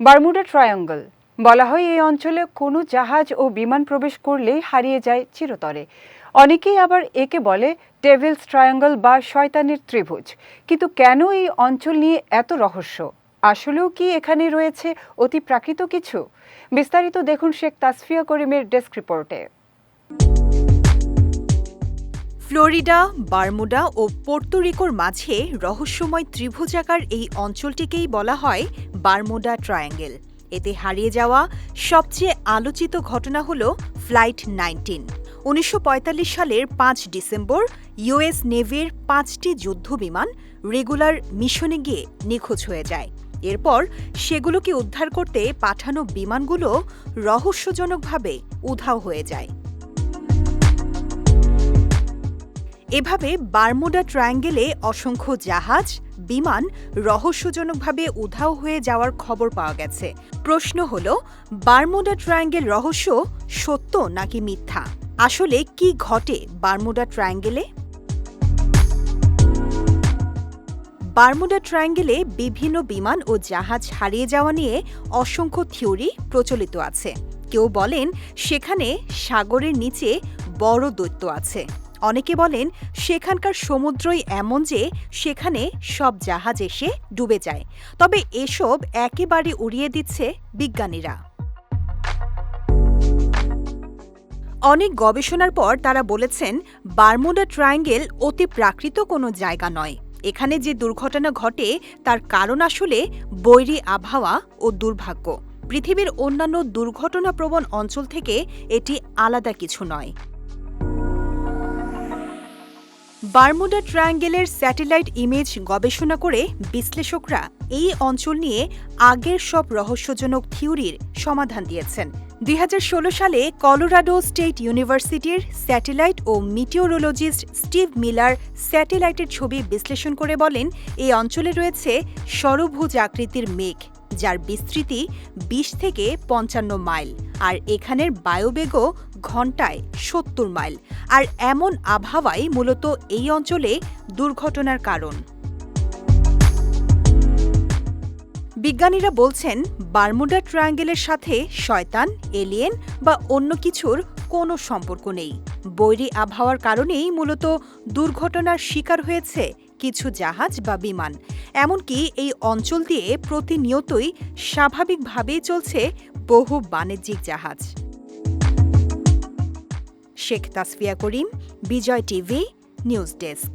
Bermuda triangle. বলা হয়, এই অঞ্চলে কোনো জাহাজ ও বিমান প্রবেশ করলেই হারিয়ে যায় চিরতরে। অনেকেই আবার একে বলে ডেভিলস ট্রায়াঙ্গল বা শয়তানের ত্রিভুজ। কিন্তু কেন এই অঞ্চল নিয়ে এত রহস্য? আসলেও কি এখানে রয়েছে অতি প্রাকৃত কিছু? বিস্তারিত দেখুন শেখ তাসফিয়া করিমের ডেস্ক রিপোর্টে। ফ্লোরিডা, বারমুডা ও পোর্তোরিকোর মাঝে রহস্যময় ত্রিভুজাকার এই অঞ্চলটিকেই বলা হয় বারমুডা ট্রায়াঙ্গেল। এতে হারিয়ে যাওয়া সবচেয়ে আলোচিত ঘটনা হল ফ্লাইট নাইনটিন। উনিশশো পঁয়তাল্লিশ সালের পাঁচ ডিসেম্বর ইউএস নেভির পাঁচটি যুদ্ধবিমান রেগুলার মিশনে গিয়ে নিখোঁজ হয়ে যায়। এরপর সেগুলোকে উদ্ধার করতে পাঠানো বিমানগুলো রহস্যজনকভাবে উধাও হয়ে যায়। এভাবে বারমুডা ট্রায়াঙ্গেলে অসংখ্য জাহাজ, বিমান রহস্যজনকভাবে উধাও হয়ে যাওয়ার খবর পাওয়া গেছে। প্রশ্ন হল, বারমুডা ট্রায়াঙ্গেল রহস্য সত্য নাকি মিথ্যা? আসলে কি ঘটে বারমুডা ট্রায়াঙ্গেলে? বারমুডা ট্রায়াঙ্গেলে বিভিন্ন বিমান ও জাহাজ হারিয়ে যাওয়া নিয়ে অসংখ্য থিওরি প্রচলিত আছে। কেউ বলেন, সেখানে সাগরের নিচে বড় দৈত্য আছে। অনেকে বলেন সেখানকার সমুদ্রই এমন যে সেখানে সব জাহাজ এসে ডুবে যায়। তবে এসব একেবারে উড়িয়ে দিচ্ছে বিজ্ঞানীরা। অনেক গবেষণার পর তারা বলেছেন, বারমুডা ট্রায়াঙ্গেল অতি প্রাকৃত কোনো জায়গা নয়। এখানে যে দুর্ঘটনা ঘটে, তার কারণ আসলে বৈরী আবহাওয়া ও দুর্ভাগ্য। পৃথিবীর অন্যান্য দুর্ঘটনাপ্রবণ অঞ্চল থেকে এটি আলাদা কিছু নয়। বারমুডা ট্রায়াঙ্গেলের স্যাটেলাইট ইমেজ গবেষণা করে বিশ্লেষকরা এই অঞ্চল নিয়ে আগের সব রহস্যজনক থিওরির সমাধান দিয়েছেন। দুই হাজার ষোলো সালে কলোরাডো স্টেট ইউনিভার্সিটির স্যাটেলাইট ও মিটিওরোলজিস্ট স্টিভ মিলার স্যাটেলাইটের ছবি বিশ্লেষণ করে বলেন, এই অঞ্চলে রয়েছে সরভুজ আকৃতির মেঘ। যার বিস্তৃতি বিশ থেকে পঞ্চান্ন মাইল, আর এখানের বায়ুবেগও ঘন্টায় সত্তর মাইল। আর এমন আবহাওয়াই মূলত এই অঞ্চলে দুর্ঘটনার কারণ। বিজ্ঞানীরা বলছেন, বারমুডা ট্রায়াঙ্গেলের সাথে শয়তান, এলিয়েন বা অন্য কিছুর কোনো সম্পর্ক নেই। বৈরী আবহাওয়ার কারণেই মূলত দুর্ঘটনার শিকার হয়েছে কিছু জাহাজ বা বিমান। এমনকি এই অঞ্চল দিয়ে প্রতিনিয়তই স্বাভাবিকভাবেই চলছে বহু বাণিজ্যিক জাহাজ। Sheikh Tasfia Karim, Bijoy TV, news desk.